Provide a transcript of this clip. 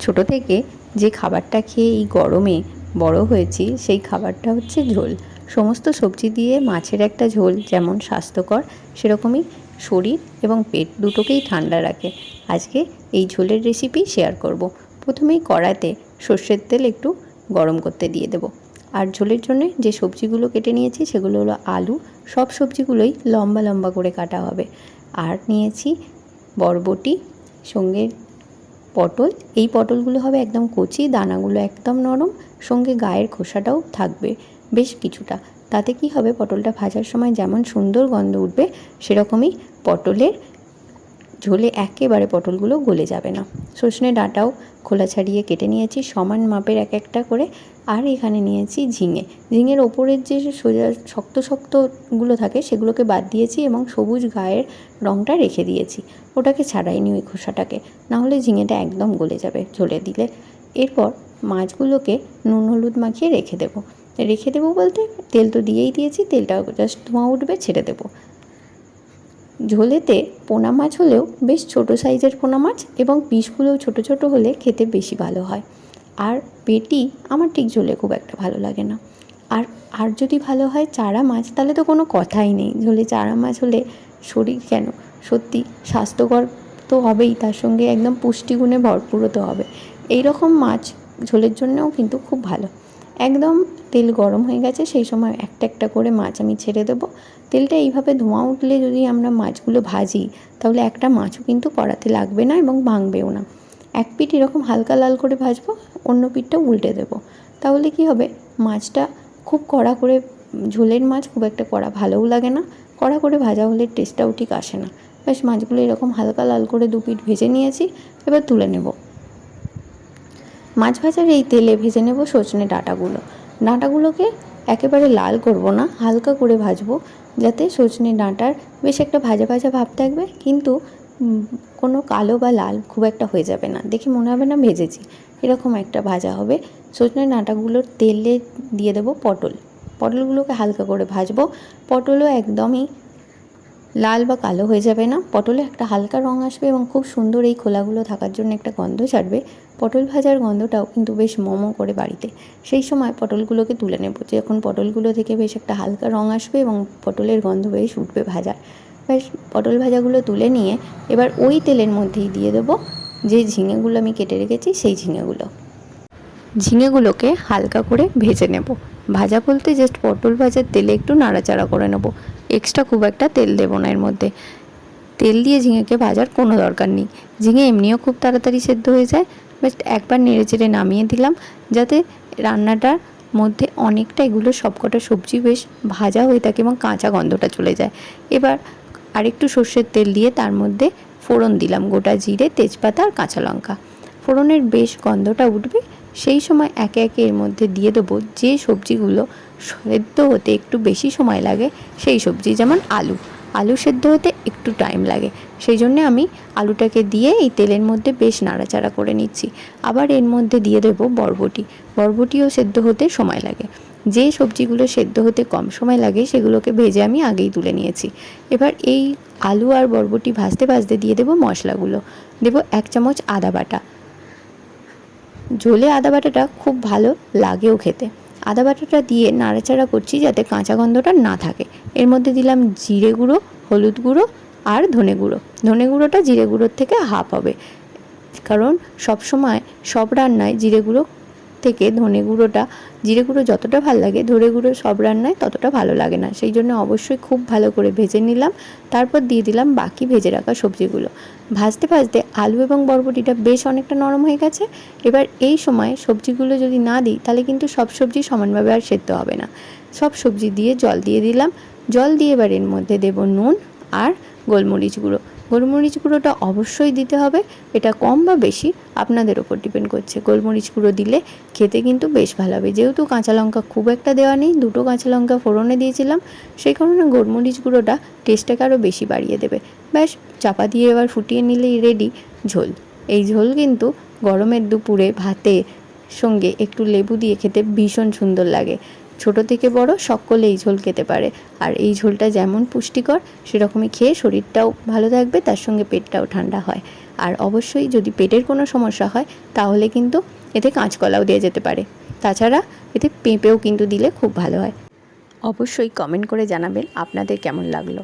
ছোট থেকে যে খাবারটা খেয়ে এই গরমে বড় হয়েছি, সেই খাবারটা হচ্ছে ঝোল। সমস্ত সবজি দিয়ে মাছের একটা ঝোল যেমন স্বাস্থ্যকর, সেরকমই শরীর এবং পেট দুটোকেই ঠান্ডা রাখে। আজকে এই ঝোলের রেসিপি শেয়ার করব। প্রথমেই কড়াতে সর্ষের তেল একটু গরম করতে দিয়ে দেব। আর ঝোলের জন্য যে সবজিগুলো কেটে নিয়েছি, সেগুলো হলো আলু, সব সবজিগুলোই লম্বা লম্বা করে কাটা হবে। আর নিয়েছি বরবটি, সঙ্গে পটল। এই পটলগুলো হবে একদম কচি, দানাগুলো একদম নরম, সঙ্গে গায়ের খোসাটাও থাকবে বেশ কিছুটা। তাতে কি হবে? পটলটা ভাজার সময় যেমন সুন্দর গন্ধ উঠবে, সেরকমই পটলের ঝোলে একেবারে পটলগুলো গলে যাবে না। সজনে ডাঁটাও খোলা ছাড়িয়ে কেটে নিয়েছি, সমান মাপের এক একটা করে, আর এখানে নিয়েছি ঝিঙে। ঝিঙের ওপরের যে সোজা শক্ত শক্তগুলো থাকে, সেগুলোকে বাদ দিয়েছি এবং সবুজ গায়ের রঙটা রেখে দিয়েছি। ওটাকে ছাড়াইনি ওই খোসাটাকে। নাহলে ঝিঙেটা একদম গলে যাবে ঝোলে দিলে। এরপর মাছগুলোকে নুন হলুদ মাখিয়ে রেখে দেবো। রেখে দেবো বলতে তেল তো দিয়েই দিয়েছি তেলটা জাস্ট ধোঁয়া উঠবে, ছেড়ে দেবো। ঝোলেতে পোনা মাছ হলেও বেশ ছোট সাইজের পোনা মাছ এবং পিসগুলোও ছোট ছোট হলে খেতে বেশি ভালো হয়। আর পেটি আমার ঠিক ঝোলে খুব একটা ভালো লাগে না। আর আর যদি ভালো হয় চারা মাছ তাহলে তো কোনো কথাই নেই। ঝোলে চারা মাছ হলে শরীর কেন? সত্যি স্বাস্থ্যকর তো হবেই, তার সঙ্গে একদম পুষ্টিগুণে ভরপুরও তো হবে। এই রকম মাছ ঝোলের জন্যও কিন্তু খুব ভালো। একদম তেল গরম হয়ে গেছে, সেই সময় একটা একটা করে মাছ আমি ছেড়ে দেবো। তেলটা এইভাবে ধোঁয়া উঠলে যদি আমরা মাছগুলো ভাজি, তাহলে একটা মাছও কিন্তু কড়াতে লাগবে না এবং ভাঙবেও না। এক পিঠ এরকম হালকা লাল করে ভাজবো, অন্য পিঠটা উল্টে দেবো। তাহলে কি হবে? মাছটা খুব কড়া করে, ঝোলের মাছ খুব একটা কড়া ভালোও লাগে না, কড়া করে ভাজা হলে টেস্টটাও ঠিক আসে না। বেশ মাছগুলো এরকম হালকা লাল করে দু পিঠ ভেজে নিয়েছি, এবার তুলে নেব। মাছ ভাজার এই তেলে ভেজে নেব সজনে ডাঁটাগুলো। ডাঁটাগুলোকে একেবারে লাল করব না, হালকা করে ভাজবো, যাতে সজনে ডাঁটার বেশ একটা ভাজা ভাজা ভাব থাকবে, কিন্তু কোনো কালো বা লাল খুব একটা হয়ে যাবে না। দেখে মনে হবে না ভেজেছি। এরকম একটা ভাজা হবে। সজনে ডাঁটাগুলোর তেলে দিয়ে দেবো পটল। পটলগুলোকে হালকা করে ভাজবো। পটলও একদমই লাল বা কালো হয়ে যাবে না। পটলে একটা হালকা রঙ আসবে এবং খুব সুন্দর এই খোলাগুলো থাকার জন্য একটা গন্ধ ছাড়বে। পটল ভাজার গন্ধটাও কিন্তু বেশ মোমো করে বাড়িতে। সেই সময় পটলগুলোকে তুলে নেব। যখন পটলগুলো থেকে বেশ একটা হালকা রঙ আসবে এবং পটলের গন্ধ বেশ উঠবে ভাজার। বেশ, পটল ভাজাগুলো তুলে নিয়ে এবার ওই তেলের মধ্যেই দিয়ে দেবো। যে ঝিঙেগুলো আমি কেটে রেখেছি সেই ঝিঙেগুলো। ঝিঙেগুলোকে হালকা করে ভেজে নেব। ভাজা বলতে জাস্ট পটল ভাজার তেলে একটু নাড়াচাড়া করে নেব। এক্সট্রা খুব একটা তেল দেবো না এর মধ্যে। তেল দিয়ে ঝিঙেকে ভাজার কোনো দরকার নেই। ঝিঙে এমনিও খুব তাড়াতাড়ি সেদ্ধ হয়ে যায়। জাস্ট একবার নেড়ে চেড়ে নামিয়ে দিলাম যাতে রান্নাটার মধ্যে অনেকটা এগুলো সবকটা সবজি বেশ ভাজা হয়ে থাকে এবং কাঁচা গন্ধটা চলে যায়। এবার আরেকটু সর্ষের তেল দিয়ে তার মধ্যে ফোড়ন দিলাম গোটা জিরে, তেজপাতা আর কাঁচা লঙ্কা। ফোড়নের বেশ গন্ধটা উঠবে। সেই সময় একে একে এর মধ্যে দিয়ে দেবো যে সবজিগুলো সেদ্ধ হতে একটু বেশি সময় লাগে, সেই সবজি যেমন আলু। আলু সেদ্ধ হতে একটু টাইম লাগে। সেই জন্যে আমি আলুটাকে দিয়ে এই তেলের মধ্যে বেশ নাড়াচাড়া করে নিচ্ছি। আবার এর মধ্যে দিয়ে দেবো বরবটি। বরবটিও সেদ্ধ হতে সময় লাগে। যে সবজিগুলো সেদ্ধ হতে কম সময় লাগে, সেগুলোকে ভেজে আমি আগেই তুলে নিয়েছি। এবার এই আলু আর বরবটি ভাজতে ভাজতে দিয়ে দেবো মশলাগুলো। দেবো এক চামচ আদা বাটা। ঝোলে আদা বাটাটা খুব ভালো লাগেও খেতে। আদা বাটাটা দিয়ে নাড়াচাড়া করছি যাতে কাঁচা গন্ধটা না থাকে। এর মধ্যে দিলাম জিরে গুঁড়ো, হলুদ গুঁড়ো আর ধনে গুঁড়ো। ধনে গুঁড়োটা জিরে গুঁড়োর থেকে হাফ হবে। কারণ সব সময় সব রান্নায় জিরে গুঁড়ো থেকে ধনে গুঁড়োটা, জিরে গুঁড়ো যতটা ভালো লাগে ধরে গুঁড়ো সব রান্নায় ততটা ভালো লাগে না। সেই জন্য অবশ্যই খুব ভালো করে ভেজে নিলাম, তারপর দিয়ে দিলাম বাকি ভেজে রাখা সবজিগুলো। ভাজতে ভাজতে আলু এবং বরবটিটা বেশ অনেকটা নরম হয়ে গেছে, এবার এই সময় সবজিগুলো যদি না দিই, তাহলে কিন্তু সব সবজি সমানভাবে আর সেদ্ধ হবে না। সব সবজি দিয়ে জল দিয়ে দিলাম, জল দিয়ে এবার এর মধ্যে দেব নুন আর গোলমরিচ গুঁড়ো। গোলমরিচ গুঁড়োটা অবশ্যই দিতে হবে। এটা কম বা বেশি আপনাদের ওপর ডিপেন্ড করছে। গোলমরিচ গুঁড়ো দিলে খেতে কিন্তু বেশ ভালো হবে। যেহেতু কাঁচা লঙ্কা খুব একটা দেওয়া নেই, দুটো কাঁচা লঙ্কা ফোড়নে দিয়েছিলাম, সেই কারণে গোলমরিচ গুঁড়োটা টেস্টটাকে আরও বেশি বাড়িয়ে দেবে। ব্যাস, চাপা দিয়ে এবার ফুটিয়ে নিলেই রেডি ঝোল। এই ঝোল কিন্তু গরমের দুপুরে ভাতে সঙ্গে একটু লেবু দিয়ে খেতে ভীষণ সুন্দর লাগে। ছোট থেকে বড় সকলে এই ঝোল খেতে পারে। আর এই ঝোলটা যেমন পুষ্টিকর, সেরকমই খেয়ে শরীরটাও ভালো থাকবে, তার সঙ্গে পেটটাও ঠান্ডা হয়। আর অবশ্যই যদি পেটের কোনো সমস্যা হয়, তাহলে কিন্তু এতে কাঁচকলাও দেওয়া যেতে পারে। তাছাড়া এতে পেঁপেও কিন্তু দিলে খুব ভালো হয়। অবশ্যই কমেন্ট করে জানাবেন আপনাদের কেমন লাগল।